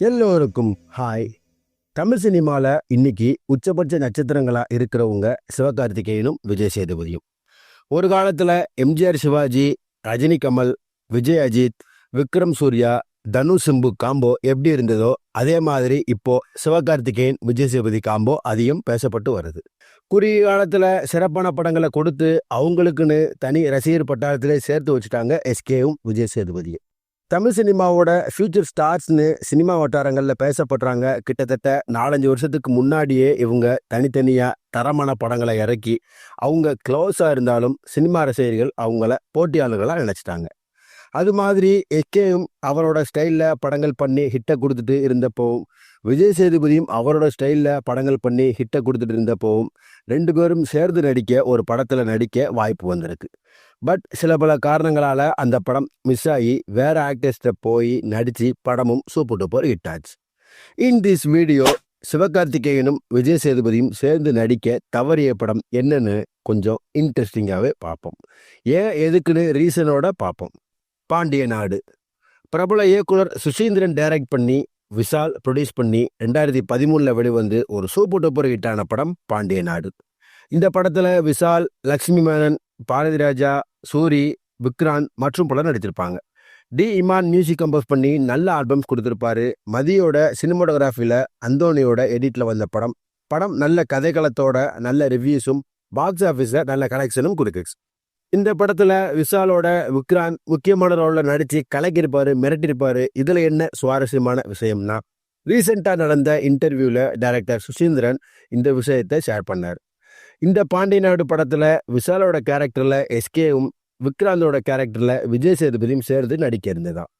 எல்லோருக்கும் ஹாய். தமிழ் சினிமாவில் இன்னைக்கு உச்சபட்ச நட்சத்திரங்களாக இருக்கிறவங்க சிவகார்த்திகேயனும் விஜய் சேதுபதியும். ஒரு காலத்தில் எம்ஜிஆர் சிவாஜி ரஜினி கமல் விஜய் அஜித் விக்ரம் சூர்யா தனு சிம்பு காம்போ எப்படி இருந்ததோ அதே மாதிரி இப்போ சிவகார்த்திகேயன் விஜய் சேதுபதி காம்போ அதிகம் பேசப்பட்டு வருது. குறுகிய காலத்தில் சிறப்பான படங்களை கொடுத்து அவங்களுக்குன்னு தனி ரசிகர் பட்டாளத்திலே சேர்த்து வச்சுட்டாங்க எஸ்கேவும் விஜய் சேதுபதியும். தமிழ் சினிமாவோட ஃபியூச்சர் ஸ்டார்ஸ்னு சினிமா வட்டாரங்களில் பேசப்படுறாங்க. கிட்டத்தட்ட நாலஞ்சு வருஷத்துக்கு முன்னாடியே இவங்க தனித்தனியாக தரமான படங்களை இறக்கி அவங்க க்ளோஸாக இருந்தாலும் சினிமா ரசிகர்கள் அவங்கள போட்டியாளர்களாக நினச்சிட்டாங்க. அது மாதிரி எஸ்கேயும் அவரோட ஸ்டைலில் படங்கள் பண்ணி ஹிட்டை கொடுத்துட்டு இருந்தப்போவும் விஜய் சேதுபதியும் அவரோட ஸ்டைலில் படங்கள் பண்ணி ஹிட்டை கொடுத்துட்டு இருந்தப்போவும் ரெண்டு பேரும் சேர்ந்து நடிக்க ஒரு படத்தில் நடிக்க வாய்ப்பு வந்திருக்கு. பட் சில பல காரணங்களால் அந்த படம் மிஸ் ஆகி வேறு ஆக்டர்ஸ்ட்டை போய் நடித்து படமும் சூப்பர் டூப்பர் ஹிட் ஆச்சு. இன் திஸ் வீடியோ சிவகார்த்திகேயனும் விஜய் சேதுபதியும் சேர்ந்து நடிக்க தவறிய படம் என்னன்னு கொஞ்சம் இன்ட்ரெஸ்டிங்காகவே பார்ப்போம். ஏன் எதுக்குன்னு ரீசனோட பார்ப்போம். பாண்டிய நாடு. பிரபல இயக்குனர் சுசீந்திரன் டைரக்ட் பண்ணி விஷால் ப்ரொடியூஸ் பண்ணி ரெண்டாயிரத்தி பதிமூணில் வெளிவந்து ஒரு சூப்பர் டூப்பர் ஹிட்டான படம் பாண்டிய நாடு. இந்த படத்தில் விஷால் லக்ஷ்மி மேனன் பாரதி ராஜா சூரி விக்ராந்த் மற்றும் பலர் நடித்திருப்பாங்க. டி இமான் மியூசிக் கம்போஸ் பண்ணி நல்ல ஆல்பம்ஸ் கொடுத்துருப்பாரு. மதியோட சினிமோட்டோகிராஃபியில் அந்தோனியோட எடிட்டில் வந்த படம். படம் நல்ல கதைக்களத்தோட நல்ல ரிவ்யூஸும் பாக்ஸ் ஆஃபீஸில் நல்ல கலெக்ஷனும் கொடுக்குது. இந்த படத்தில் விஷாலோட விக்ராந்த் முக்கியமான ரோலில் நடித்து கலக்கியிருப்பார் மிரட்டியிருப்பார். இதில் என்ன சுவாரஸ்யமான விஷயம்னா ரீசெண்டாக நடந்த இன்டர்வியூவில் டைரக்டர் சுசீந்திரன் இந்த விஷயத்தை ஷேர் பண்ணார். இந்த பாண்டிய நாடு படத்தில் விஷாலோட கேரக்டரில் எஸ்கேவும் விக்ராந்தோட கேரக்டரில் விஜய் சேதுபதியும் சேர்ந்து நடிக்க இருந்ததாம்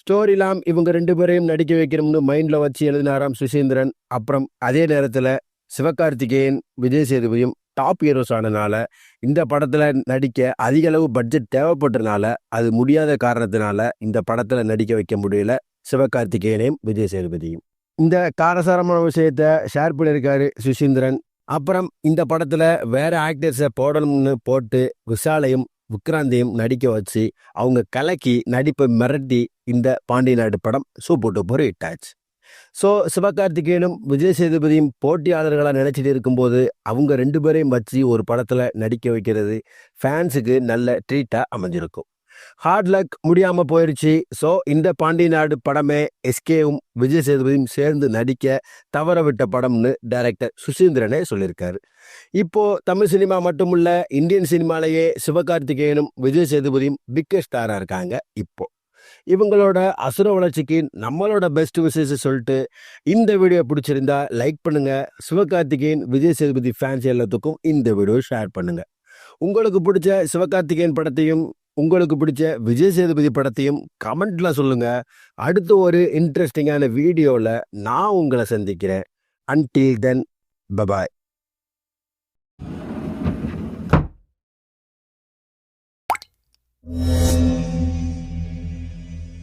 ஸ்டோரிலாம் இவங்க ரெண்டு பேரையும் நடிக்க வைக்கணும்னு மைண்டில் வச்சு எழுதினாராம் சுசீந்திரன். அப்புறம் அதே நேரத்தில் சிவகார்த்திகேயன் விஜய் சேதுபதியும் டாப் ஹீரோஸ் ஆனனால இந்த படத்தில் நடிக்க அதிக அளவு பட்ஜெட் தேவைப்பட்டதுனால அது முடியாத காரணத்தினால இந்த படத்தில் நடிக்க வைக்க முடியல சிவகார்த்திகேயனையும் விஜய் சேதுபதியும். இந்த காரசாரமான விஷயத்த ஷேர் பண்ணியிருக்காரு சுசீந்திரன். அப்புறம் இந்த படத்தில் வேற ஆக்டர்ஸை போடணும்னு போட்டு விஷாலையும் விக்ராந்தையும் நடிக்க வச்சு அவங்க கலக்கி நடிப்பை மிரட்டி இந்த பாண்டிய நாடு படம் சூப்பர் டூப்பர் இட்டாச்சு ஸோ சிவகார்த்திகேயனும் விஜய் சேதுபதியும் போட்டியாளர்களாக நினச்சிட்டு இருக்கும்போது அவங்க ரெண்டு பேரையும் வச்சு ஒரு படத்தில் நடிக்க வைக்கிறது ஃபேன்ஸுக்கு நல்ல ட்ரீட்டாக அமைஞ்சிருக்கும். ஹார்ட் லக் முடியாமல் போயிடுச்சு ஸோ இந்த பாண்டி நாடு படமே எஸ்கேவும் விஜய் சேதுபதியும் சேர்ந்து நடிக்க தவற விட்ட படம்னு டைரக்டர் சுசீந்திரனே சொல்லியிருக்காரு. இப்போது தமிழ் சினிமா மட்டுமில்ல இந்தியன் சினிமாலேயே சிவகார்த்திகேயனும் விஜய் சேதுபதியும் பிக்கஸ்ட் ஸ்டாராக இருக்காங்க இப்போது இவங்களோட அசுர வளர்ச்சிக்கு நம்மளோட பெஸ்ட் விசேஷ சொல்லிட்டு இந்த வீடியோ பிடிச்சிருந்தா லைக் பண்ணுங்க. சிவகார்த்திகேயன் விஜய் சேதுபதி ஃபேன்ஸ் எல்லாத்துக்கும் இந்த வீடியோ ஷேர் பண்ணுங்க. உங்களுக்கு பிடிச்ச சிவகார்த்திகேயன் படத்தையும் உங்களுக்கு பிடிச்ச விஜய் சேதுபதி படத்தையும் கமெண்ட்ல சொல்லுங்க. அடுத்த ஒரு இன்ட்ரெஸ்டிங்கான வீடியோவில் நான் உங்களை சந்திக்கிறேன். Until then bye bye